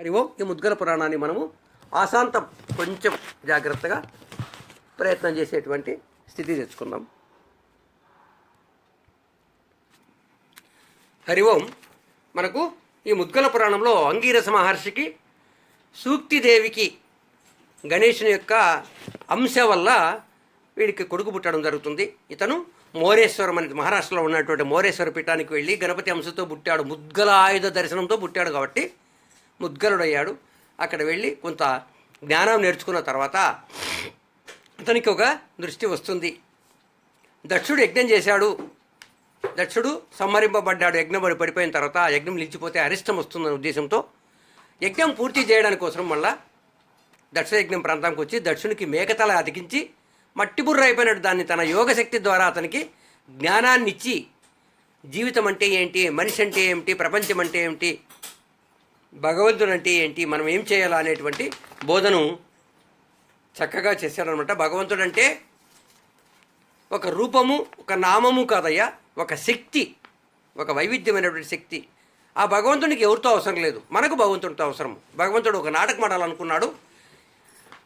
హరి ఓం. ఈ ముద్గల పురాణాన్ని మనము ఆశాంతం కొంచెం జాగ్రత్తగా ప్రయత్నం చేసేటువంటి స్థితి తెచ్చుకుందాం. హరి ఓం మనకు ఈ ముద్గల పురాణంలో అంగీరస మహర్షికి సూక్తిదేవికి గణేషుని యొక్క అంశ వల్ల వీడికి కొడుకు పుట్టడం జరుగుతుంది. ఇతను మోరేశ్వరం అనేది మహారాష్ట్రలో ఉన్నటువంటి మోరేశ్వర పీఠానికి వెళ్ళి గణపతి అంశతో పుట్టాడు ముద్గల ఆయుధ దర్శనంతో పుట్టాడు కాబట్టి ముద్గలుడయ్యాడు. అక్కడ వెళ్ళి కొంత జ్ఞానం నేర్చుకున్న తర్వాత అతనికి ఒక దృష్టి వస్తుంది. దక్షుడు యజ్ఞం చేశాడు. దక్షుడు సంహరింపబడ్డాడు. యజ్ఞం పడి పడిపోయిన తర్వాత ఆ యజ్ఞం నిలిచిపోతే అరిష్టం వస్తుందనే ఉద్దేశంతో యజ్ఞం పూర్తి చేయడానికి కోసం మళ్ళా దక్షయజ్ఞం ప్రాంతానికి వచ్చి దక్షునికి మేకతల అతికించి మట్టి బుర్ర అయిపోయినట్టు దాన్ని తన యోగశక్తి ద్వారా అతనికి జ్ఞానాన్ని ఇచ్చి జీవితం అంటే ఏంటి మనిషి అంటే ఏమిటి? ప్రపంచం అంటే ఏమిటి? భగవంతుడు అంటే ఏంటి? మనం ఏం చేయాలా అనేటువంటి బోధను చక్కగా చేశారనమాట భగవంతుడు అంటే ఒక రూపము ఒక నామము కాదయ్యా ఒక శక్తి ఒక వైవిధ్యమైనటువంటి శక్తి. ఆ భగవంతునికి ఎవరితో అవసరం లేదు. మనకు భగవంతుడితో అవసరం భగవంతుడు ఒక నాటకం ఆడాలనుకున్నాడు.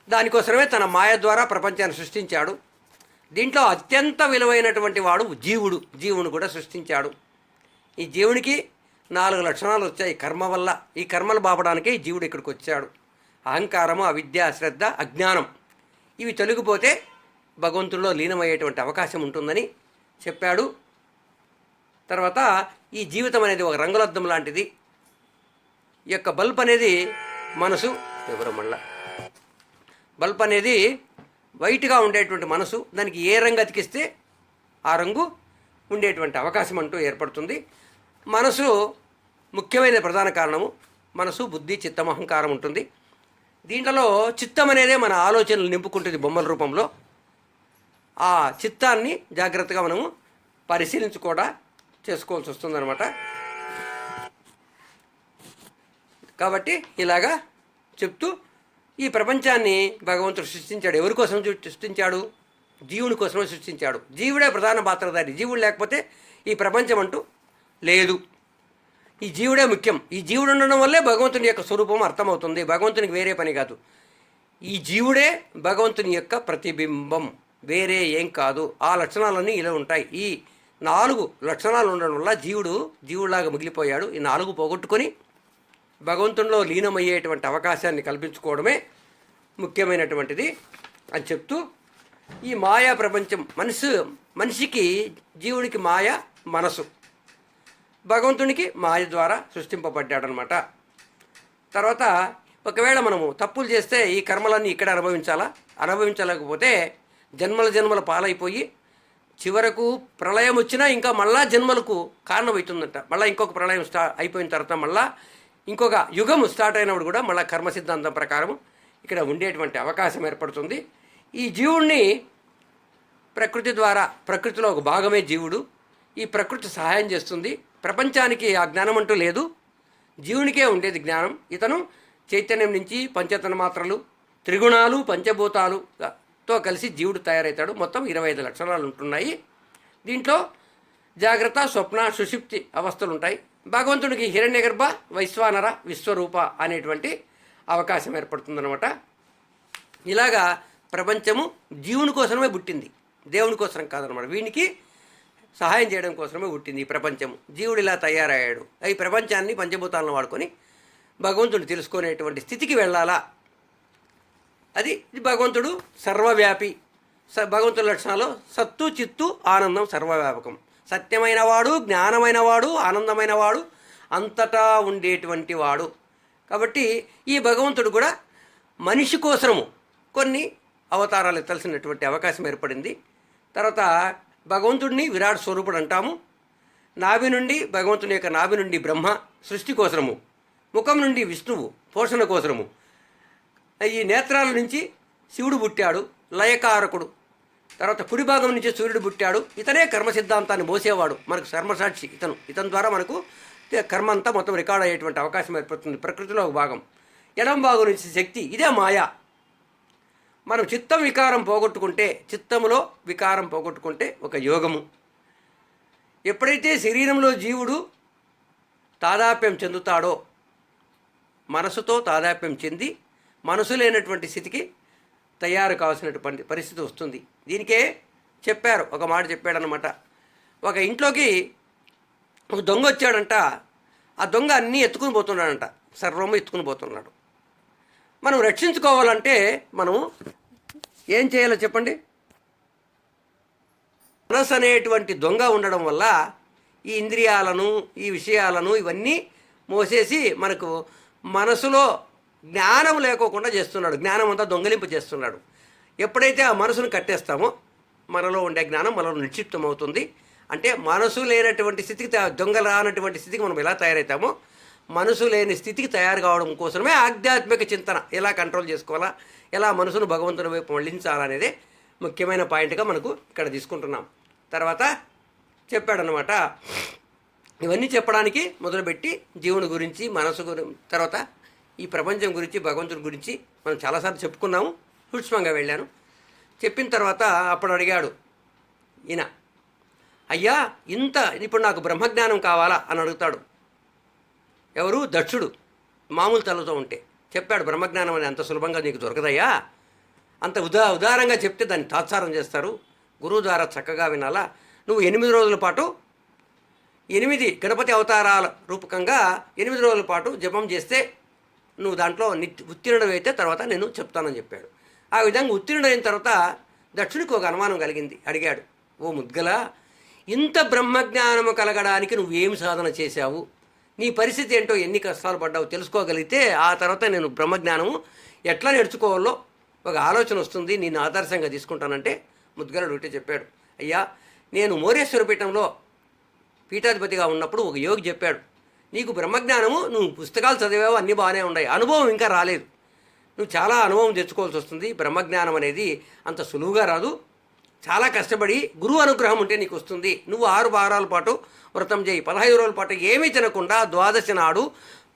దానికోసమే తన మాయ ద్వారా ప్రపంచాన్ని సృష్టించాడు. దీంట్లో అత్యంత విలువైనటువంటి వాడు జీవుడు. జీవుని కూడా సృష్టించాడు. ఈ జీవునికి నాలుగు లక్షణాలు వచ్చాయి. కర్మ వల్ల ఈ కర్మలు బాపడానికి జీవుడు ఇక్కడికి వచ్చాడు. అహంకారము అవిద్య శ్రద్ధ అజ్ఞానం ఇవి తొలగిపోతే భగవంతుడిలో లీనమయ్యేటువంటి అవకాశం ఉంటుందని చెప్పాడు. తర్వాత ఈ జీవితం అనేది ఒక రంగులద్దం లాంటిది. ఈ యొక్క బల్బ్ అనేది మనసు ఎవరు మళ్ళా? బల్బ్ అనేది వైట్గా ఉండేటువంటి మనసు దానికి ఏ రంగు అతికిస్తే ఆ రంగు ఉండేటువంటి అవకాశం అంటూ ఏర్పడుతుంది. మనసు ముఖ్యమైన ప్రధాన కారణము మనసు బుద్ధి చిత్తం అహంకారం ఉంటుంది. దీంట్లో చిత్తం అనేదే మన ఆలోచనలు నింపుకుంటుంది బొమ్మల రూపంలో. ఆ చిత్తాన్ని జాగ్రత్తగా మనము పరిశీలించి కూడా చేసుకోవాల్సి వస్తుందన్నమాట. కాబట్టి ఇలాగా చెప్తూ ఈ ప్రపంచాన్ని భగవంతుడు సృష్టించాడు. ఎవరి కోసం సృష్టించాడు? జీవుని కోసమే సృష్టించాడు. జీవుడే ప్రధాన పాత్రధారి. జీవుడు లేకపోతే ఈ ప్రపంచం అంటూ లేదు. ఈ జీవుడే ముఖ్యం. ఈ జీవుడు ఉండడం వల్లే భగవంతుని యొక్క స్వరూపం అర్థమవుతుంది. భగవంతునికి వేరే పని కాదు. ఈ జీవుడే భగవంతుని యొక్క ప్రతిబింబం. వేరే ఏం కాదు. ఆ లక్షణాలన్నీ ఇలా ఉంటాయి. ఈ నాలుగు లక్షణాలు ఉండడం వల్ల జీవుడు జీవుడిలాగా మిగిలిపోయాడు. ఈ నాలుగు పోగొట్టుకొని భగవంతునిలో లీనమయ్యేటువంటి అవకాశాన్ని కల్పించుకోవడమే ముఖ్యమైనటువంటిది అని చెప్తూ ఈ మాయా ప్రపంచం మనసు మనిషికి జీవుడికి మాయ మనసు. భగవంతునికి మాయ ద్వారా సృష్టింపబడ్డాడనమాట. తర్వాత ఒకవేళ మనము తప్పులు చేస్తే ఈ కర్మలన్నీ ఇక్కడ అనుభవించాలా? అనుభవించలేకపోతే జన్మల జన్మల పాలైపోయి చివరకు ప్రళయం వచ్చినా ఇంకా మళ్ళా జన్మలకు కారణమవుతుందంట. మళ్ళీ ఇంకొక ప్రళయం స్టా అయిపోయిన తర్వాత మళ్ళా ఇంకొక యుగం స్టార్ట్ అయినప్పుడు కూడా మళ్ళీ కర్మ సిద్ధాంతం ప్రకారం ఇక్కడ ఉండేటువంటి అవకాశం ఏర్పడుతుంది. ఈ జీవుణ్ణి ప్రకృతి ద్వారా ప్రకృతిలో ఒక భాగమే జీవుడు. ఈ ప్రకృతి సహాయం చేస్తుంది. ప్రపంచానికి ఆ జ్ఞానం అంటూ లేదు. జీవునికే ఉండేది జ్ఞానం. ఇతను చైతన్యం నుంచి పంచతన మాత్రలు త్రిగుణాలు పంచభూతాలుతో కలిసి జీవుడు తయారవుతాడు మొత్తం ఇరవై ఐదు లక్షణాలు ఉంటున్నాయి. దీంట్లో జాగ్రత్త స్వప్న సుషుప్తి అవస్థలు ఉంటాయి భగవంతుడికి హిరణ్యగర్భ వైశ్వానర విశ్వరూప అనేటువంటి అవకాశం ఏర్పడుతుందన్నమాట. ఇలాగా ప్రపంచము జీవుని కోసమే పుట్టింది. దేవుని కోసం కాదనమాట వీనికి సహాయం చేయడం కోసమే పుట్టింది ఈ ప్రపంచం జీవుడు ఇలా తయారయ్యాడు. ఈ ప్రపంచాన్ని పంచభూతాలను వాడుకొని భగవంతుడు తెలుసుకునేటువంటి స్థితికి వెళ్ళాలా? అది భగవంతుడు సర్వవ్యాపి. స భగవంతుడి లక్షణాలు సత్తు చిత్తు ఆనందం సర్వవ్యాపకం. సత్యమైన వాడు జ్ఞానమైన వాడు ఆనందమైన వాడు అంతటా ఉండేటువంటి వాడు. కాబట్టి ఈ భగవంతుడు కూడా మనిషి కోసము కొన్ని అవతారాలు ఎత్తాల్సినటువంటి అవకాశం ఏర్పడింది. తర్వాత భగవంతుడిని విరాట్ స్వరూపుడు అంటాము. నాభి నుండి భగవంతుని యొక్క నాభి నుండి బ్రహ్మ సృష్టి కోసరము. ముఖం నుండి విష్ణువు పోషణ కోసరము. ఈ నేత్రాల నుంచి శివుడు పుట్టాడు లయకారకుడు. తర్వాత కుడి భాగం నుంచి సూర్యుడు పుట్టాడు. ఇతనే కర్మ సిద్ధాంతాన్ని మోసేవాడు. మనకు కర్మసాక్షి ఇతను. ఇతని ద్వారా మనకు కర్మ అంతా మొత్తం రికార్డ్ అయ్యేటువంటి అవకాశం ఏర్పడుతుంది. ప్రకృతిలో ఒక భాగం. ఎడం భాగం నుంచి శక్తి ఇదే మాయ. మనం చిత్తం వికారం పోగొట్టుకుంటే చిత్తములో వికారం పోగొట్టుకుంటే ఒక యోగము. ఎప్పుడైతే శరీరంలో జీవుడు తాదాప్యం చెందుతాడో మనసుతో తాదాప్యం చెంది మనసు లేనటువంటి స్థితికి తయారు కావాల్సినటువంటి పరిస్థితి వస్తుంది. దీనికే చెప్పారు ఒక మాట చెప్పాడనమాట ఒక ఇంట్లోకి ఒక దొంగ వచ్చాడంట ఆ దొంగ అన్నీ ఎత్తుకుని పోతున్నాడంట సర్వము ఎత్తుకుని పోతున్నాడు. మనం రక్షించుకోవాలంటే మనం ఏం చేయాలో చెప్పండి? మనసు అనేటువంటి దొంగ ఉండడం వల్ల ఈ ఇంద్రియాలను ఈ విషయాలను ఇవన్నీ మోసేసి మనకు మనసులో జ్ఞానం లేకోకుండా చేస్తున్నాడు. జ్ఞానం అంతా దొంగలింపు చేస్తున్నాడు. ఎప్పుడైతే ఆ మనసును కట్టేస్తామో మనలో ఉండే జ్ఞానం మనలో నిక్షిప్తం అవుతుంది అంటే మనసు లేనటువంటి స్థితికి దొంగ రానటువంటి స్థితికి మనం ఎలా తయారవుతామో మనసు లేని స్థితికి తయారు కావడం కోసమే ఆధ్యాత్మిక చింతన. ఎలా కంట్రోల్ చేసుకోవాలా? ఎలా మనసును భగవంతుని వైపు మళ్ళించాలనేది ముఖ్యమైన పాయింట్గా మనకు ఇక్కడ తీసుకుంటున్నాం. తర్వాత చెప్పాడనమాట ఇవన్నీ చెప్పడానికి మొదలుపెట్టి జీవుని గురించి మనసు గురించి తర్వాత ఈ ప్రపంచం గురించి భగవంతుడి గురించి మనం చాలాసార్లు చెప్పుకున్నాము. సూక్ష్మంగా వెళ్ళాను. చెప్పిన తర్వాత అప్పుడు అడిగాడు ఈయన అయ్యా ఇంత ఇప్పుడు నాకు బ్రహ్మజ్ఞానం కావాలా? అని అడుగుతాడు. ఎవరు? దక్షుడు. మామూలు తలతో ఉంటే. చెప్పాడు బ్రహ్మజ్ఞానం అని అంత సులభంగా నీకు దొరకదయ్యా? అంత ఉదా ఉదారంగా చెప్తే దాన్ని తాత్సారం చేస్తారు. గురువు ద్వారా చక్కగా వినాలా? నువ్వు ఎనిమిది రోజుల పాటు ఎనిమిది గణపతి అవతారాల రూపకంగా ఎనిమిది రోజుల పాటు జపం చేస్తే నువ్వు దాంట్లో నిత్య అయితే తర్వాత నేను చెప్తానని చెప్పాడు. ఆ విధంగా ఉత్తీర్ణుడైన తర్వాత దక్షుడికి ఒక అనుమానం కలిగింది. అడిగాడు ఓ ముద్గల ఇంత బ్రహ్మజ్ఞానము కలగడానికి నువ్వేం సాధన చేశావు? నీ పరిస్థితి ఏంటో ఎన్ని కష్టాలు పడ్డావు తెలుసుకోగలిగితే ఆ తర్వాత నేను బ్రహ్మజ్ఞానము ఎట్లా నేర్చుకోవాలో ఒక ఆలోచన వస్తుంది. నేను ఆదర్శంగా తీసుకుంటానంటే ముద్గరుడు ఒకటే చెప్పాడు. అయ్యా నేను మోరేశ్వర పీఠంలో పీఠాధిపతిగా ఉన్నప్పుడు ఒక యోగి చెప్పాడు నీకు బ్రహ్మజ్ఞానము నువ్వు పుస్తకాలు చదివావు అన్నీ బాగానే ఉన్నాయి. అనుభవం ఇంకా రాలేదు. నువ్వు చాలా అనుభవం తెచ్చుకోవాల్సి వస్తుంది. బ్రహ్మజ్ఞానం అనేది అంత సులువుగా రాదు. చాలా కష్టపడి గురువు అనుగ్రహం ఉంటే నీకు వస్తుంది. నువ్వు ఆరు వారాల పాటు వ్రతం చేయి. పదహైదు రోజుల పాటు ఏమీ తినకుండా ద్వాదశి నాడు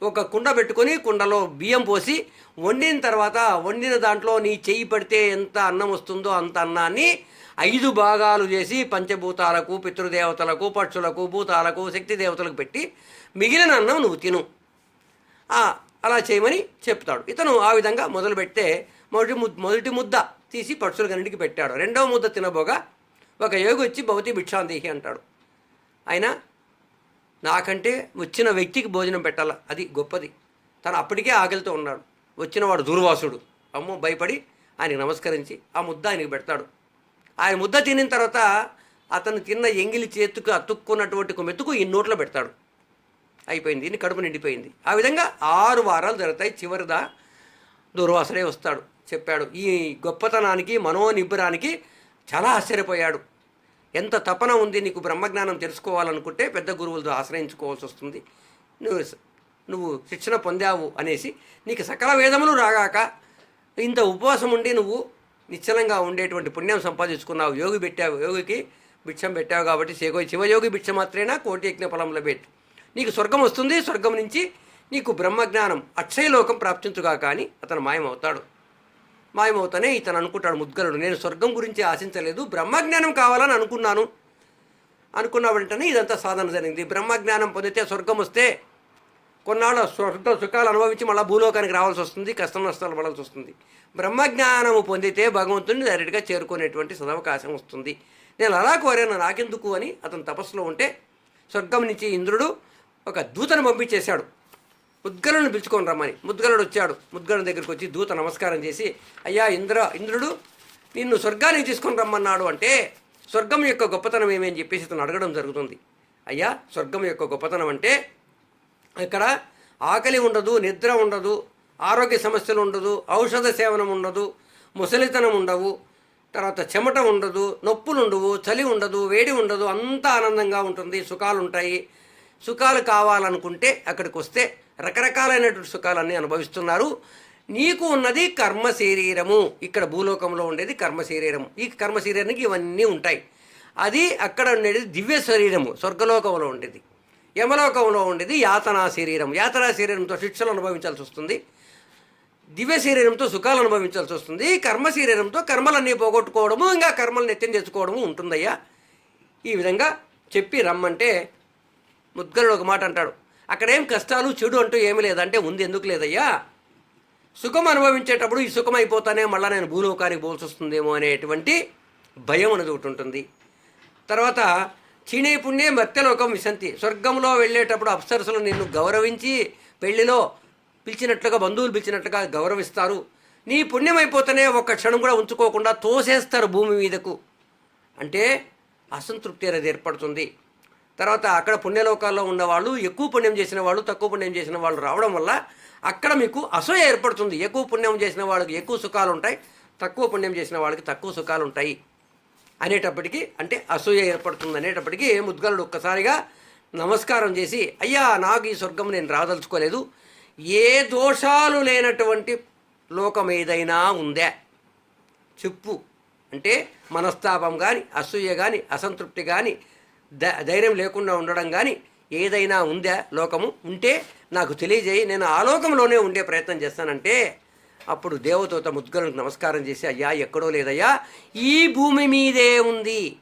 ఒక కుండ పెట్టుకొని కుండలో బియ్యం పోసి వండిన తర్వాత వండిన దాంట్లో నీ చెయ్యి పడితే ఎంత అన్నం వస్తుందో అంత అన్నాన్ని ఐదు భాగాలు చేసి పంచభూతాలకు పితృదేవతలకు పక్షులకు భూతాలకు శక్తి దేవతలకు పెట్టి మిగిలిన అన్నం నువ్వు తిను. అలా చేయమని చెప్తాడు. ఇతను ఆ విధంగా మొదలు పెడితే మొదటి ముద్ మొదటి ముద్ద తీసి పక్షులకన్నిటికి పెట్టాడు. రెండవ ముద్ద తినబోగా ఒక యోగి వచ్చి భవతి భిక్షాందేహి అంటాడు. ఆయన నాకంటే వచ్చిన వ్యక్తికి భోజనం పెట్టాల? అది గొప్పది. తను అప్పటికే ఆకలితో ఉన్నాడు. వచ్చినవాడు దుర్వాసుడు. అమ్మో భయపడి ఆయనకి నమస్కరించి ఆ ముద్ద ఆయనకి పెడతాడు. ఆయన ముద్ద తినిన తర్వాత అతను తిన్న ఎంగిలి చేతుకు అతుక్కున్నటువంటి మెతుకు ఈ నోట్లో పెడతాడు. అయిపోయింది. ఇన్ని కడుపు నిండిపోయింది. ఆ విధంగా ఆరు వారాలు జరుగుతాయి. చివరిదా దుర్వాసుడే వస్తాడు. చెప్పాడు. ఈ గొప్పతనానికి మనోనిబ్బరానికి చాలా ఆశ్చర్యపోయాడు. ఎంత తపన ఉంది నీకు బ్రహ్మజ్ఞానం తెలుసుకోవాలనుకుంటే పెద్ద గురువులతో ఆశ్రయించుకోవాల్సి వస్తుంది. నువ్వు నువ్వు శిక్షణ పొందావు అనేసి నీకు సకల వేదములు రాగాక ఇంత ఉపవాసం ఉండి నువ్వు నిశ్చలంగా ఉండేటువంటి పుణ్యం సంపాదించుకున్నావు. యోగి పెట్టావు యోగికి భిక్షం పెట్టావు కాబట్టి శేగో శివయోగి భిక్ష మాత్రేనా? కోటి యజ్ఞ ఫలంలో పెట్టు నీకు స్వర్గం వస్తుంది. స్వర్గం నుంచి నీకు బ్రహ్మజ్ఞానం అక్షయలోకం ప్రాప్తించుగా కానీ అతను మాయమవుతాడు. మాయమవుతానే ఇతను అనుకుంటాడు ముద్గలుడు. నేను స్వర్గం గురించి ఆశించలేదు బ్రహ్మజ్ఞానం కావాలని అనుకున్నాను. అనుకున్న వెంటనే ఇదంతా సాధన జరిగింది. బ్రహ్మజ్ఞానం పొందితే స్వర్గం వస్తే కొన్నాళ్ళు స్వర్గ సుఖాలు అనుభవించి మళ్ళీ భూలోకానికి రావాల్సి వస్తుంది కష్టం నష్టాలు పడాల్సి వస్తుంది. బ్రహ్మజ్ఞానము పొందితే భగవంతుని డైరెక్ట్గా చేరుకునేటువంటి సదవకాశం వస్తుంది. నేను అలా కోరాను నాకెందుకు అని అతను తపస్సులో ఉంటే స్వర్గం నుంచి ఇంద్రుడు ఒక దూతను పంపించేశాడు. ముద్గలను పిలుచుకొని రమ్మని. ముద్గలుడు వచ్చాడు. ముద్గలుడి దగ్గరికి వచ్చి దూత నమస్కారం చేసి అయ్యా ఇంద్ర ఇంద్రుడు నిన్ను స్వర్గానికి తీసుకొని రమ్మన్నాడు అంటే స్వర్గం యొక్క గొప్పతనం ఏమని చెప్పేసి ఇతను అడగడం జరుగుతుంది. అయ్యా స్వర్గం యొక్క గొప్పతనం అంటే ఇక్కడ ఆకలి ఉండదు నిద్ర ఉండదు ఆరోగ్య సమస్యలు ఉండదు ఔషధ సేవనం ఉండదు ముసలితనం ఉండవు తర్వాత చెమట ఉండదు నొప్పులు ఉండవు చలి ఉండదు వేడి ఉండదు అంతా ఆనందంగా ఉంటుంది సుఖాలు ఉంటాయి సుఖాలు కావాలనుకుంటే అక్కడికి వస్తే రకరకాలైనటువంటి సుఖాలన్నీ అనుభవిస్తున్నారు. నీకు ఉన్నది కర్మ శరీరము. ఇక్కడ భూలోకంలో ఉండేది కర్మ శరీరము ఈ కర్మ శరీరానికి ఇవన్నీ ఉంటాయి. అది అక్కడ ఉండేది దివ్య శరీరము. స్వర్గలోకంలో ఉండేది. యమలోకంలో ఉండేది యాతనా శరీరం. యాతనా శరీరంతో శిక్షలు అనుభవించాల్సి వస్తుంది. దివ్య శరీరంతో సుఖాలు అనుభవించాల్సి వస్తుంది. కర్మ శరీరంతో కర్మలన్నీ పోగొట్టుకోవడము ఇంకా కర్మలు నిత్యం తెచ్చుకోవడము ఉంటుందయ్యా. ఈ విధంగా చెప్పి రమ్మంటే ముద్గలుడు ఒక మాట అంటాడు. అక్కడేం కష్టాలు చెడు అంటూ ఏమీ లేదంటే ఉంది ఎందుకు లేదయ్యా? సుఖం అనుభవించేటప్పుడు ఈ సుఖం అయిపోతానే మళ్ళీ నేను భూలోకానికి పోల్సి వస్తుందేమో అనేటువంటి భయం అనేది ఒకటి ఉంటుంది. తర్వాత చీనీ పుణ్యే విశంతి. స్వర్గంలో వెళ్ళేటప్పుడు అప్సరసులు నిన్ను గౌరవించి పెళ్ళిలో పిలిచినట్లుగా బంధువులు పిలిచినట్లుగా గౌరవిస్తారు. నీ పుణ్యమైపోతేనే ఒక ఒక్క క్షణం కూడా ఉంచుకోకుండా తోసేస్తారు భూమి మీదకు. అంటే అసంతృప్తి అనేది ఏర్పడుతుంది. తర్వాత అక్కడ పుణ్యలోకాల్లో ఉన్నవాళ్ళు ఎక్కువ పుణ్యం చేసిన వాళ్ళు తక్కువ పుణ్యం చేసిన వాళ్ళు రావడం వల్ల అక్కడ మీకు అసూయ ఏర్పడుతుంది. ఎక్కువ పుణ్యం చేసిన వాళ్ళకి ఎక్కువ సుఖాలు ఉంటాయి తక్కువ పుణ్యం చేసిన వాళ్ళకి తక్కువ సుఖాలు ఉంటాయి అనేటప్పటికీ అంటే అసూయ ఏర్పడుతుంది అనేటప్పటికీ ముద్గలుడు ఒక్కసారిగా నమస్కారం చేసి అయ్యా నాకు ఈ స్వర్గం నేను రాదలుచుకోలేదు. ఏ దోషాలు లేనటువంటి లోకం ఏదైనా ఉందా? చెప్పు. అంటే మనస్తాపం కానీ అసూయ కానీ అసంతృప్తి కానీ ధైర్యం లేకుండా ఉండడం కానీ ఏదైనా ఉందా లోకము? ఉంటే నాకు తెలియజేయి. నేను ఆ లోకంలోనే ఉండే ప్రయత్నం చేస్తానంటే అప్పుడు దేవతోత ముద్గలకు నమస్కారం చేసి అయ్యా ఎక్కడో లేదయ్యా ఈ భూమి మీదే ఉంది.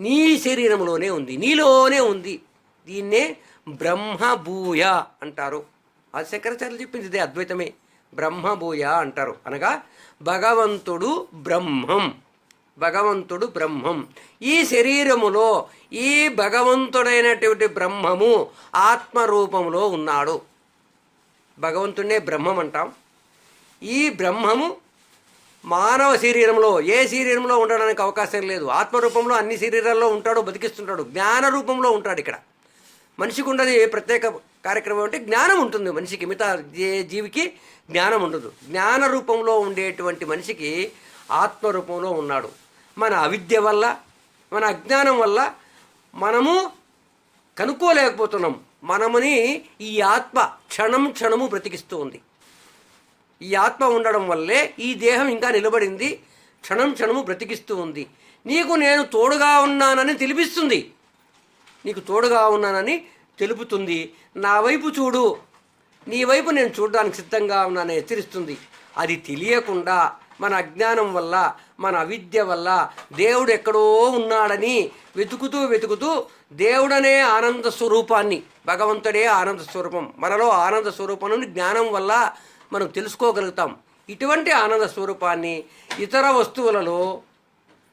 నీ శరీరంలోనే ఉంది. నీలోనే ఉంది. దీన్నే బ్రహ్మభూయ అంటారు. అది శంకరాచార్యులు చెప్పింది ఇదే అద్వైతమే. బ్రహ్మభూయ అంటారు. అనగా భగవంతుడు బ్రహ్మం. భగవంతుడు బ్రహ్మం. ఈ శరీరములో ఈ భగవంతుడైనటువంటి బ్రహ్మము ఆత్మరూపంలో ఉన్నాడు. భగవంతుడే బ్రహ్మం అంటాం. ఈ బ్రహ్మము మానవ శరీరంలో ఏ శరీరంలో ఉండడానికి అవకాశం లేదు. ఆత్మరూపంలో అన్ని శరీరాల్లో ఉంటాడు బతికిస్తుంటాడు. జ్ఞాన రూపంలో ఉంటాడు ఇక్కడ. మనిషికి ఉన్నది ప్రత్యేక కార్యక్రమం అంటే జ్ఞానం ఉంటుంది మనిషికి. మిగతా జీవికి జ్ఞానం ఉండదు. జ్ఞాన రూపంలో ఉండేటువంటి మనిషికి ఆత్మ రూపంలో ఉన్నాడు. మన అవిద్య వల్ల మన అజ్ఞానం వల్ల మనము కనుక్కోలేకపోతున్నాం. మనముని ఈ ఆత్మ క్షణం క్షణము బ్రతికిస్తూ ఉంది. ఈ ఆత్మ ఉండడం వల్లే ఈ దేహం ఇంకా నిలబడింది క్షణం క్షణము బ్రతికిస్తూ ఉంది. నీకు నేను తోడుగా ఉన్నానని తెలిపిస్తుంది. నీకు తోడుగా ఉన్నానని తెలుపుతుంది. నా వైపు చూడు. నీ వైపు నేను చూడడానికి సిద్ధంగా ఉన్నానని హెచ్చరిస్తుంది. అది తెలియకుండా మన అజ్ఞానం వల్ల మన అవిద్య వల్ల దేవుడు ఎక్కడో ఉన్నాడని వెతుకుతూ వెతుకుతూ దేవుడనే ఆనంద స్వరూపాన్ని భగవంతుడే ఆనంద స్వరూపం. మనలో ఆనంద స్వరూపం జ్ఞానం వల్ల మనం తెలుసుకోగలుగుతాం. ఇటువంటి ఆనంద స్వరూపాన్ని ఇతర వస్తువులలో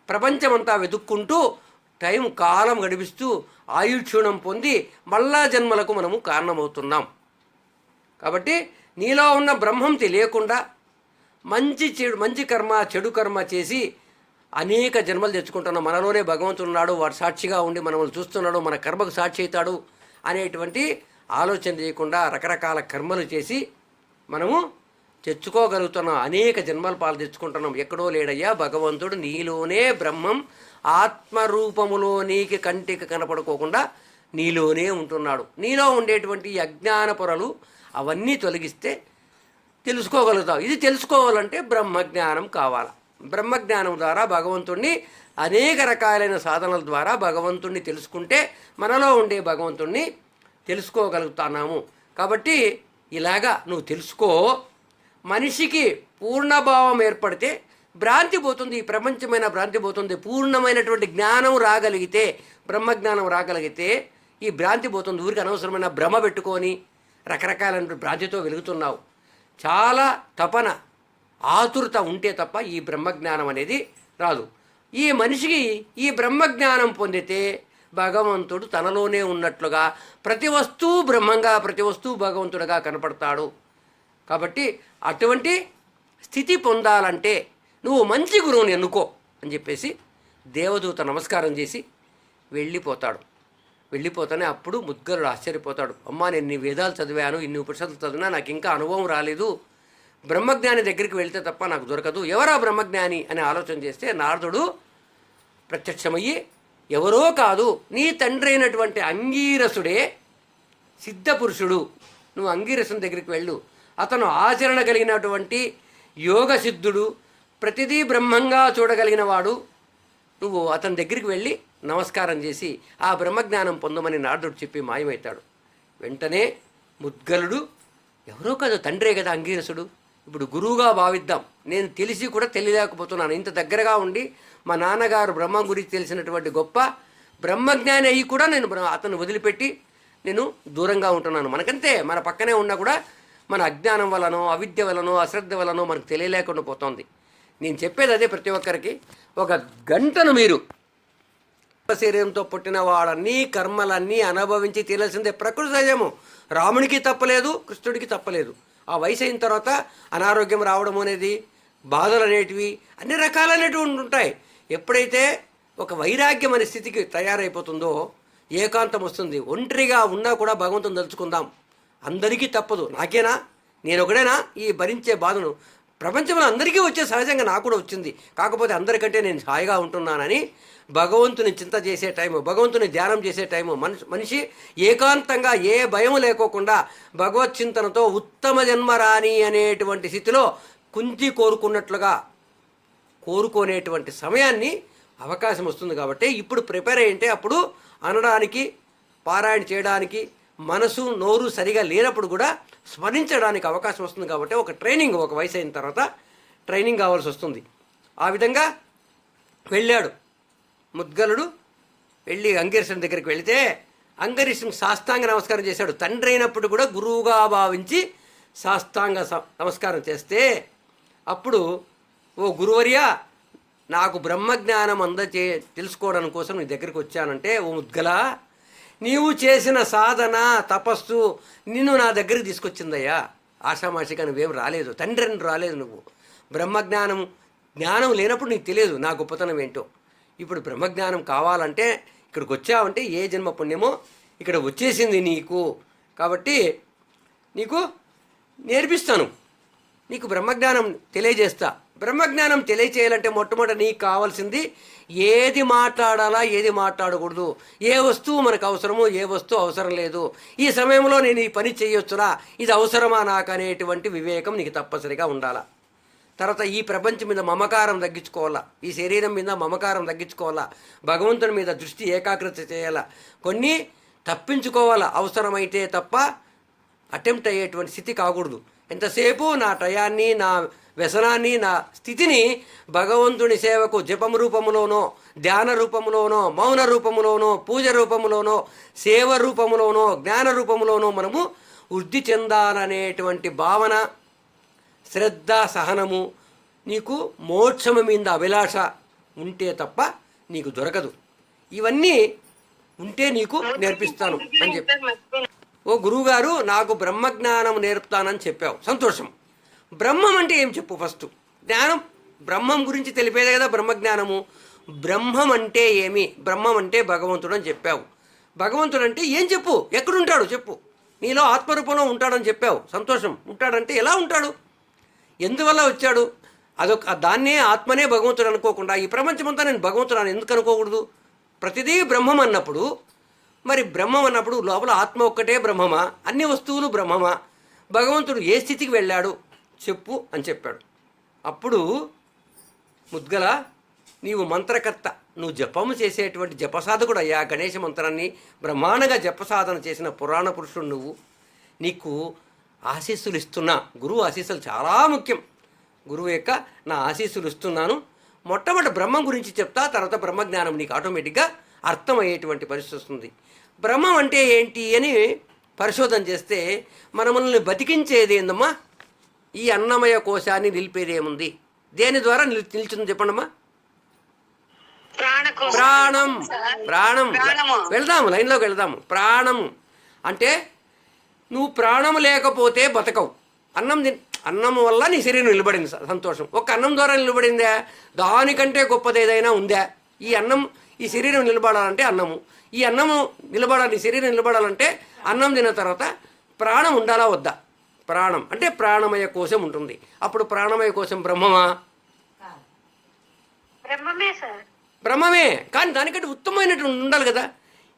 ప్రపంచమంతా వెతుక్కుంటూ టైం కాలం గడిపిస్తూ ఆయుక్షీణం పొంది మళ్ళా జన్మలకు మనము కారణమవుతున్నాం. కాబట్టి నీలో ఉన్న బ్రహ్మం తెలియకుండా మంచి చెడు మంచి కర్మ చెడు కర్మ చేసి అనేక జన్మలు తెచ్చుకుంటున్నాం. మనలోనే భగవంతుడున్నాడు వాడు సాక్షిగా ఉండి మనల్ని చూస్తున్నాడు మన కర్మకు సాక్షి అవుతాడు అనేటువంటి ఆలోచన చేయకుండా రకరకాల కర్మలు చేసి మనము తెచ్చుకోగలుగుతున్నాం. అనేక జన్మల పాలు తెచ్చుకుంటున్నాం. ఎక్కడో లేడయ్యా భగవంతుడు నీలోనే బ్రహ్మం ఆత్మరూపములో నీకు కంటికి కనపడుకోకుండా నీలోనే ఉంటున్నాడు. నీలో ఉండేటువంటి అజ్ఞాన పొరలు అవన్నీ తొలగిస్తే తెలుసుకోగలుగుతాం ఇది తెలుసుకోవాలంటే బ్రహ్మజ్ఞానం కావాలి. బ్రహ్మజ్ఞానం ద్వారా భగవంతుణ్ణి అనేక రకాలైన సాధనల ద్వారా భగవంతుణ్ణి తెలుసుకుంటే మనలో ఉండే భగవంతుణ్ణి తెలుసుకోగలుగుతున్నాము. కాబట్టి ఇలాగా నువ్వు తెలుసుకో మనిషికి పూర్ణభావం ఏర్పడితే భ్రాంతి పోతుంది ఈ ప్రపంచమైన భ్రాంతి పోతుంది. పూర్ణమైనటువంటి జ్ఞానం రాగలిగితే బ్రహ్మజ్ఞానం రాగలిగితే ఈ భ్రాంతి పోతుంది. ఊరికి అనవసరమైన భ్రమ పెట్టుకొని రకరకాలైన భ్రాంతితో వెలుగుతున్నావు. చాలా తపన ఆతురత ఉంటే తప్ప ఈ బ్రహ్మజ్ఞానం అనేది రాదు. ఈ మనిషికి ఈ బ్రహ్మజ్ఞానం పొందితే భగవంతుడు తనలోనే ఉన్నట్లుగా ప్రతి వస్తువు బ్రహ్మంగా ప్రతి వస్తువు భగవంతుడిగా కనపడతాడు. కాబట్టి అటువంటి స్థితి పొందాలంటే నువ్వు మంచి గురువుని ఎన్నుకో అని చెప్పేసి దేవదూత నమస్కారం చేసి వెళ్ళిపోతాడు. వెళ్ళిపోతానే అప్పుడు ముద్గరుడు ఆశ్చర్యపోతాడు. అమ్మా నేను ఇన్ని వేదాలు చదివాను ఇన్ని ఉపనిషత్తులు చదివినా నాకు ఇంకా అనుభవం రాలేదు. బ్రహ్మజ్ఞాని దగ్గరికి వెళ్తే తప్ప నాకు దొరకదు. ఎవరా బ్రహ్మజ్ఞాని? అని ఆలోచన చేస్తే నారదుడు ప్రత్యక్షమయ్యి ఎవరో కాదు నీ తండ్రి అయినటువంటి అంగీరసుడే సిద్ధపురుషుడు. నువ్వు అంగీరసుని దగ్గరికి వెళ్ళు. అతను ఆచరణ కలిగినటువంటి యోగ సిద్ధుడు ప్రతిదీ బ్రహ్మంగా చూడగలిగిన వాడు నువ్వు అతని దగ్గరికి వెళ్ళి నమస్కారం చేసి ఆ బ్రహ్మజ్ఞానం పొందమని నారదుడు చెప్పి మాయమవుతాడు వెంటనే ముద్గలుడు ఎవరో కదా తండ్రే కదా అంగీరసుడు. ఇప్పుడు గురువుగా భావిద్దాం. నేను తెలిసి కూడా తెలియలేకపోతున్నాను. ఇంత దగ్గరగా ఉండి మా నాన్నగారు బ్రహ్మం గురించి తెలిసినటువంటి గొప్ప బ్రహ్మజ్ఞాని అయ్యి కూడా నేను అతను వదిలిపెట్టి నేను దూరంగా ఉంటున్నాను. మనకంతే. మన పక్కనే ఉన్నా కూడా మన అజ్ఞానం వలనో అవిద్య వలనో అశ్రద్ధ వలనో మనకు తెలియలేకుండా పోతుంది. నేను చెప్పేది అదే ప్రతి ఒక్కరికి. ఒక గంటను మీరు శరీరంతో పుట్టిన వాడన్నీ కర్మలన్నీ అనుభవించి తీరాల్సిందే ప్రకృతి సహజము. రామునికి తప్పలేదు కృష్ణుడికి తప్పలేదు. ఆ వయసు అయిన తర్వాత అనారోగ్యం రావడం అనేది బాధలు అనేటివి అన్ని రకాలైనటువంటి ఉంటాయి ఎప్పుడైతే ఒక వైరాగ్యం అనే స్థితికి తయారైపోతుందో ఏకాంతం వస్తుంది. ఒంటరిగా ఉన్నా కూడా భగవంతుని తలుచుకుందాం. అందరికీ తప్పదు. నాకేనా? నేను ఒకడేనా ఈ భరించే బాధను. ప్రపంచంలో అందరికీ వచ్చే సహజంగా నాకు కూడా వచ్చింది. కాకపోతే అందరికంటే నేను హాయిగా ఉంటున్నానని భగవంతుని చింత చేసే టైము భగవంతుని ధ్యానం చేసే టైము. మనిషి మనిషి ఏకాంతంగా ఏ భయం లేకోకుండా భగవత్ చింతనతో ఉత్తమ జన్మరాణి అనేటువంటి స్థితిలో కుంతి కోరుకున్నట్లుగా కోరుకునేటువంటి సమయాన్ని అవకాశం వస్తుంది కాబట్టి ఇప్పుడు ప్రిపేర్ అయ్యింటే అప్పుడు అనడానికి పారాయణ చేయడానికి మనసు నోరు సరిగా లేనప్పుడు కూడా స్మరించడానికి అవకాశం వస్తుంది కాబట్టి ఒక ట్రైనింగ్ ఒక వయసు అయిన తర్వాత ట్రైనింగ్ కావాల్సి వస్తుంది. ఆ విధంగా వెళ్ళాడు. ముద్గలుడు వెళ్ళి అంగరీషుని దగ్గరికి వెళితే అంగరీషుని సాష్టాంగ నమస్కారం చేశాడు. తండ్రి అయినప్పుడు కూడా గురువుగా భావించి సాష్టాంగ స- నమస్కారం చేస్తే అప్పుడు ఓ గురువర్య నాకు బ్రహ్మజ్ఞానం అందచే తెలుసుకోవడం కోసం నీ దగ్గరికి వచ్చానంటే ఓ ముద్గల నీవు చేసిన సాధన తపస్సు నిన్ను నా దగ్గరికి తీసుకొచ్చిందయ్యా. ఆషామాషిగా నువ్వేం రాలేదు. తండ్రి రాలేదు నువ్వు. బ్రహ్మజ్ఞానం జ్ఞానం లేనప్పుడు నీకు తెలియదు నా గొప్పతనం ఏంటో. ఇప్పుడు బ్రహ్మజ్ఞానం కావాలంటే ఇక్కడికి వచ్చావంటే ఏ జన్మ పుణ్యమో ఇక్కడ వచ్చేసింది నీకు. కాబట్టి నీకు నేర్పిస్తాను. నీకు బ్రహ్మజ్ఞానం తెలియజేస్తా. బ్రహ్మజ్ఞానం తెలియచేయాలంటే మొట్టమొదటి నీకు కావాల్సింది ఏది మాట్లాడాలా ఏది మాట్లాడకూడదు. ఏ వస్తువు మనకు అవసరమో ఏ వస్తువు అవసరం లేదు. ఈ సమయంలో నేను ఈ పని చేయొచ్చురా ఇది అవసరమా నాకు అనేటువంటి వివేకం నీకు తప్పనిసరిగా ఉండాలా. తర్వాత ఈ ప్రపంచం మీద మమకారం తగ్గించుకోవాలా ఈ శరీరం మీద మమకారం తగ్గించుకోవాలా భగవంతుని మీద దృష్టి ఏకాగ్రత చేయాలా. కొన్ని తప్పించుకోవాలా అవసరమైతే తప్ప అటెంప్ట్ అయ్యేటువంటి స్థితి కాకూడదు. ఎంతసేపు నా టయాన్ని నా వ్యసనాన్ని నా స్థితిని భగవంతుని సేవకు జపం రూపములోనో ధ్యాన రూపములోనో మౌన రూపములోనో పూజ రూపములోనో సేవ రూపములోనో జ్ఞాన రూపములోనో మనము వృద్ధి చెందాలనేటువంటి భావన శ్రద్ధ సహనము నీకు మోక్షము మీద అభిలాష ఉంటే తప్ప నీకు దొరకదు. ఇవన్నీ ఉంటే నీకు నేర్పిస్తాను అని చెప్పి. ఓ గురువుగారు నాకు బ్రహ్మజ్ఞానం నేర్పుతానని చెప్పావు. సంతోషం. బ్రహ్మం అంటే ఏం చెప్పు ఫస్ట్? జ్ఞానం. బ్రహ్మం గురించి తెలిపేదే కదా బ్రహ్మజ్ఞానము. బ్రహ్మం అంటే ఏమి? బ్రహ్మం అంటే భగవంతుడు అని చెప్పావు. భగవంతుడు అంటే ఏం చెప్పు? ఎక్కడుంటాడు చెప్పు. నీలో ఆత్మరూపంలో ఉంటాడని చెప్పావు. సంతోషం. ఉంటాడంటే ఎలా ఉంటాడు? ఎందువల్ల వచ్చాడు? అదొక దాన్నే ఆత్మనే భగవంతుడు అనుకోకుండా ఈ ప్రపంచమంతా నేను భగవంతుడు అని ఎందుకు అనుకోకూడదు? ప్రతిదీ బ్రహ్మం అన్నప్పుడు మరి బ్రహ్మం అన్నప్పుడు లోపల ఆత్మ ఒక్కటే బ్రహ్మమా? అన్ని వస్తువులు బ్రహ్మమా? భగవంతుడు ఏ స్థితికి వెళ్ళాడు? చెప్పు అని చెప్పాడు. అప్పుడు ముద్గల నీవు మంత్రకర్త. నువ్వు జపము చేసేటువంటి జపసాధకుడు అయ్యా. గణేష మంత్రాన్ని బ్రహ్మాండంగా జపసాధన చేసిన పురాణ పురుషుడు నువ్వు. నీకు ఆశీస్సులు ఇస్తున్నా. గురువు ఆశీస్సులు చాలా ముఖ్యం. గురువు యొక్క నా ఆశీస్సులు ఇస్తున్నాను. మొట్టమొదటి బ్రహ్మం గురించి చెప్తా తర్వాత బ్రహ్మజ్ఞానం నీకు ఆటోమేటిక్గా అర్థమయ్యేటువంటి పరిస్థితి వస్తుంది. బ్రహ్మం అంటే ఏంటి అని పరిశోధన చేస్తే మనల్ని బతికించేది ఏందమ్మా? ఈ అన్నమయ కోశాన్ని నిలిపేది ఏముంది? దేని ద్వారా నిల్ నిల్చుంది చెప్పండమ్మా. ప్రాణం. ప్రాణం. వెళ్దాము లైన్లోకి వెళ్దాము. ప్రాణం అంటే నువ్వు ప్రాణం లేకపోతే బతకవు. అన్నం అన్నం వల్ల నీ శరీరం నిలబడింది సంతోషం. ఒక అన్నం ద్వారా నిలబడిందా? దానికంటే గొప్పది ఏదైనా ఉందా? ఈ అన్నం ఈ శరీరం నిలబడాలంటే అన్నము. ఈ అన్నము నిలబడాలి శరీరం నిలబడాలంటే అన్నం తిన్న తర్వాత ప్రాణం ఉండాలా వద్దా? ప్రాణం. అంటే ప్రాణమయ కోశం ఉంటుంది. అప్పుడు ప్రాణమయ కోశం బ్రహ్మమా? బ్రహ్మమే కానీ దానికంటే ఉత్తమమైనట్టు ఉండాలి కదా.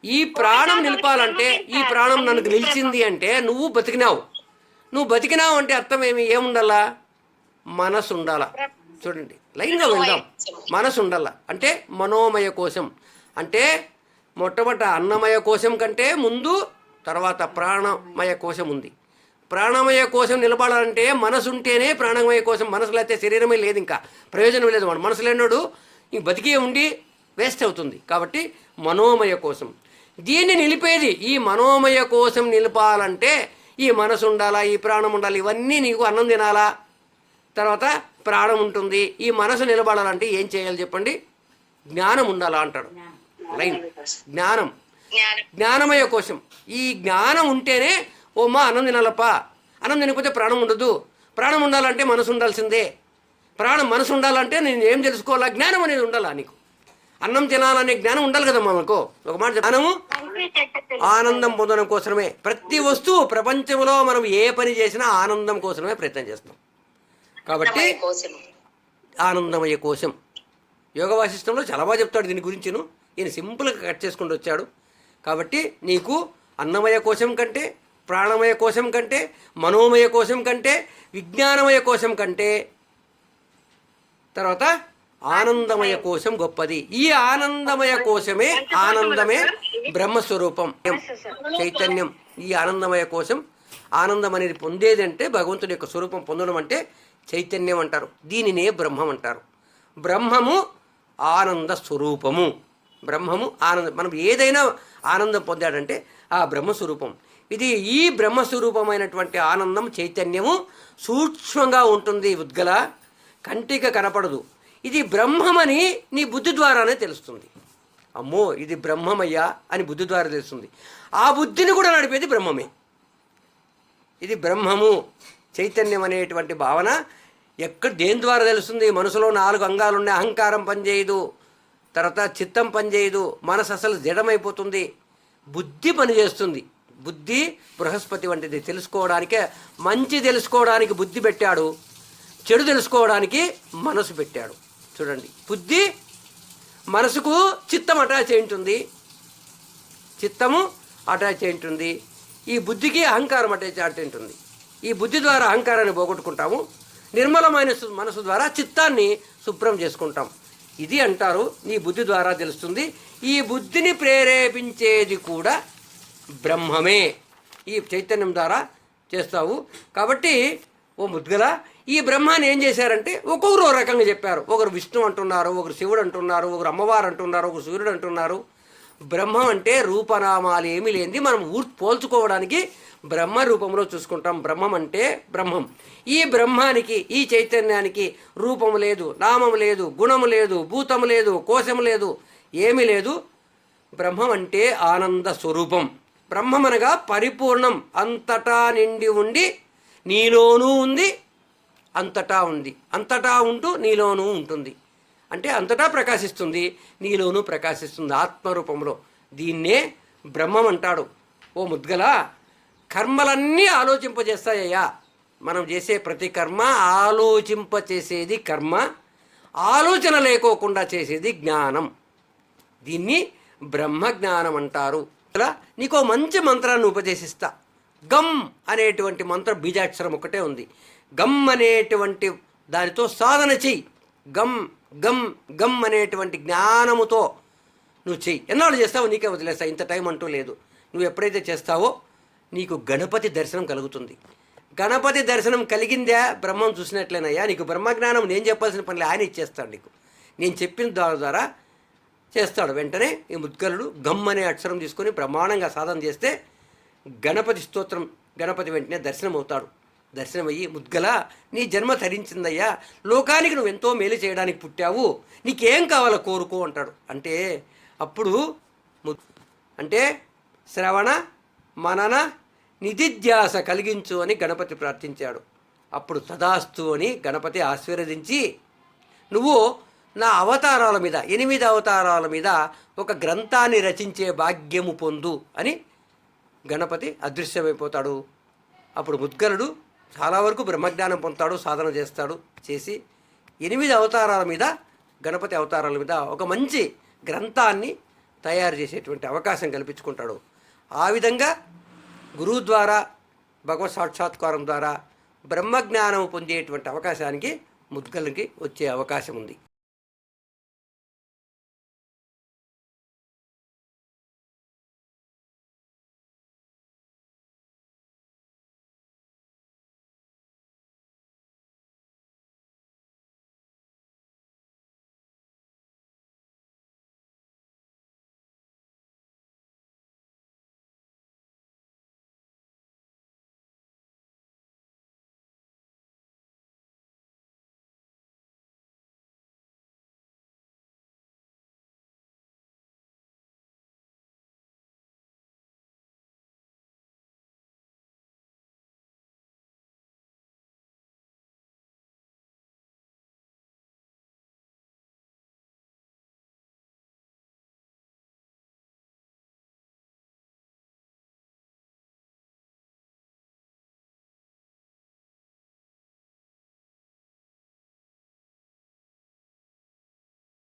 ఈ ప్రాణం నిలపాలంటే ఈ ప్రాణం నన్ను నిలిచింది అంటే నువ్వు బతికినావు. నువ్వు బతికినావు అంటే అర్థం ఏమి ఏముండాలా? మనసు ఉండాలా. చూడండి. లైన్గా వెళ్దాం. మనసు ఉండాలా. అంటే మనోమయ కోశం. అంటే మొట్టమొదట అన్నమయ కోశం కంటే ముందు తర్వాత ప్రాణమయ కోశం ఉంది. ప్రాణమయ కోశం నిలబడాలంటే మనసు ఉంటేనే ప్రాణమయ కోసం మనసు లేకపోతే శరీరమే లేదు ఇంకా ప్రయోజనం లేదు వాడు. మనసు లేనోడు ఇంక బతికే ఉండి వేస్ట్ అవుతుంది. కాబట్టి మనోమయ కోసం దీన్ని నిలిపేది ఈ మనోమయ కోసం నిలపాలంటే ఈ మనసు ఉండాలా ఈ ప్రాణం ఉండాలి ఇవన్నీ నీకు అన్నం తినాలా. తర్వాత ప్రాణం ఉంటుంది. ఈ మనసు నిలబడాలంటే ఏం చేయాలి చెప్పండి? జ్ఞానం ఉండాలా అంటాడు. లైన్ జ్ఞానం. జ్ఞానం. జ్ఞానమయ కోశం. ఈ జ్ఞానం ఉంటేనే ఓ మా అన్నం తినాలప్ప. అన్నం తినకపోతే ప్రాణం ఉండదు. ప్రాణం ఉండాలంటే మనసు ఉండాల్సిందే. ప్రాణం మనసు ఉండాలంటే నేను ఏం తెలుసుకోవాలా? జ్ఞానం అనేది ఉండాలా నీకు? అన్నం తినాలనే జ్ఞానం ఉండాలి కదా మనకు? ఒక మాట. జ్ఞానము ఆనందం పొందడం కోసమే. ప్రతి వస్తువు ప్రపంచంలో మనం ఏ పని చేసినా ఆనందం కోసమే ప్రయత్నం చేస్తాం. కాబట్టి కోసం ఆనందమయ కోశం. యోగ వాసిష్టంలో చాలా బాగా చెప్తాడు దీని గురించిను ఈయన సింపుల్గా కట్ చేసుకుంటూ వచ్చాడు. కాబట్టి నీకు అన్నమయ కోశం కంటే ప్రాణమయ కోశం కంటే మనోమయ కోశం కంటే విజ్ఞానమయ కోశం కంటే తర్వాత ఆనందమయ కోశం గొప్పది. ఈ ఆనందమయ కోశమే ఆనందమే బ్రహ్మస్వరూపం. చైతన్యం. ఈ ఆనందమయ కోశం ఆనందం అనేది పొందేది అంటే భగవంతుడి యొక్క స్వరూపం పొందడం అంటే చైతన్యం అంటారు. దీనినే బ్రహ్మం అంటారు. బ్రహ్మము ఆనంద స్వరూపము. బ్రహ్మము ఆనందం. మనం ఏదైనా ఆనందం పొందాడంటే ఆ బ్రహ్మస్వరూపం. ఇది ఈ బ్రహ్మస్వరూపమైనటువంటి ఆనందం చైతన్యము సూక్ష్మంగా ఉంటుంది ఉద్గల. కంటిక కనపడదు. ఇది బ్రహ్మమని నీ బుద్ధి ద్వారానే తెలుస్తుంది. అమ్మో ఇది బ్రహ్మమయ్యా అని బుద్ధి ద్వారా తెలుస్తుంది. ఆ బుద్ధిని కూడా నడిపేది బ్రహ్మమే. ఇది బ్రహ్మము చైతన్యం అనేటువంటి భావన ఎక్కడ దేని ద్వారా తెలుస్తుంది? మనసులో నాలుగు అంగాలున్నాయి. అహంకారం పనిచేయదు. తర్వాత చిత్తం పనిచేయదు మనసు అసలు జడమైపోతుంది బుద్ధి పనిచేస్తుంది. బుద్ధి బృహస్పతి వంటిది. తెలుసుకోవడానికే మంచి తెలుసుకోవడానికి బుద్ధి పెట్టాడు చెడు తెలుసుకోవడానికి మనసు పెట్టాడు. చూడండి. బుద్ధి మనసుకు చిత్తం అటాచ్ అయి ఉంటుంది. చిత్తము అటాచ్ అయి ఉంటుంది. ఈ బుద్ధికి అహంకారం అటాచ్ అయి ఉంటుంది. ఈ బుద్ధి ద్వారా అహంకారాన్ని పోగొట్టుకుంటాము. నిర్మలమైన మనసు ద్వారా చిత్తాన్ని శుభ్రం చేసుకుంటాం. ఇది అంటారు నీ బుద్ధి ద్వారా తెలుస్తుంది. ఈ బుద్ధిని ప్రేరేపించేది కూడా బ్రహ్మమే. ఈ చైతన్యం ద్వారా చేస్తావు. కాబట్టి ఓ ముద్గల ఈ బ్రహ్మాన్ని ఏం చేశారంటే ఒక్కొక్కరు ఒక రకంగా చెప్పారు. ఒకరు విష్ణు అంటున్నారు ఒకరు శివుడు అంటున్నారు ఒకరు అమ్మవారు అంటున్నారు ఒకరు సూర్యుడు అంటున్నారు. బ్రహ్మం అంటే రూపనామాలు ఏమీ లేనిది మనం ఊర్ పోల్చుకోవడానికి బ్రహ్మ రూపంలో చూసుకుంటాం. బ్రహ్మం అంటే బ్రహ్మం. ఈ బ్రహ్మానికి ఈ చైతన్యానికి రూపము లేదు నామం లేదు గుణము లేదు భూతము లేదు కోశము లేదు ఏమీ లేదు. బ్రహ్మం అంటే ఆనంద స్వరూపం. బ్రహ్మం అనగా పరిపూర్ణం. అంతటా నిండి ఉండి నీలోనూ ఉంది అంతటా ఉంది. అంతటా ఉంటూ నీలోనూ ఉంటుంది. అంటే అంతటా ప్రకాశిస్తుంది నీలోనూ ప్రకాశిస్తుంది ఆత్మరూపంలో. దీన్నే బ్రహ్మం అంటాడు. ఓ ముద్గల కర్మలన్నీ ఆలోచింపజేస్తాయ్యా. మనం చేసే ప్రతి కర్మ ఆలోచింప చేసేది కర్మ ఆలోచన లేకోకుండా చేసేది జ్ఞానం. దీన్ని బ్రహ్మజ్ఞానం అంటారు. ఇలా నీకు మంచి మంత్రాన్ని ఉపదేశిస్తా. గమ్ అనేటువంటి మంత్ర బీజాక్షరం ఒకటే ఉంది. గమ్ అనేటువంటి దానితో సాధన చెయ్యి. గమ్ గమ్ గమ్ అనేటువంటి జ్ఞానముతో నువ్వు చెయ్యి. ఎన్నాళ్ళు చేస్తావో నీకే వదిలేస్తా. ఇంత టైం అంటూ లేదు. నువ్వు ఎప్పుడైతే చేస్తావో నీకు గణపతి దర్శనం కలుగుతుంది. గణపతి దర్శనం కలిగిందా? బ్రహ్మం చూసినట్లేనయ్యా. నీకు బ్రహ్మజ్ఞానం నేను చెప్పాల్సిన పనులు ఆయన ఇచ్చేస్తాడు నీకు. నేను చెప్పిన దాని ద్వారా చేస్తాడు. వెంటనే ఈ ముద్గలుడు గమ్ అనే అక్షరం తీసుకొని బ్రహ్మాండంగా సాధన చేస్తే గణపతి స్తోత్రం గణపతి వెంటనే దర్శనం అవుతాడు దర్శనమయ్యి ముద్గల నీ జన్మ ధరించిందయ్యా లోకానికి నువ్వు ఎంతో మేలు చేయడానికి పుట్టావు. నీకేం కావాలో కోరుకో అంటాడు. అంటే అప్పుడు ముద్ అంటే శ్రవణ మనన నిధిధ్యాస కలిగించు అని గణపతి ప్రార్థించాడు. అప్పుడు తదాస్తు అని గణపతి ఆశీర్వదించి నువ్వు నా అవతారాల మీద ఎనిమిది అవతారాల మీద ఒక గ్రంథాన్ని రచించే భాగ్యము పొందు అని గణపతి అదృశ్యమైపోతాడు. అప్పుడు ముద్గలుడు చాలా వరకు బ్రహ్మజ్ఞానం పొందుతాడు సాధన చేస్తాడు చేసి ఎనిమిది అవతారాల మీద గణపతి అవతారాల మీద ఒక మంచి గ్రంథాన్ని తయారు చేసేటువంటి అవకాశం కల్పించుకుంటాడు. ఆ విధంగా గురువు ద్వారా భగవత్ సాక్షాత్కారం ద్వారా బ్రహ్మజ్ఞానం పొందేటువంటి అవకాశానికి ముద్గలకి వచ్చే అవకాశం ఉంది.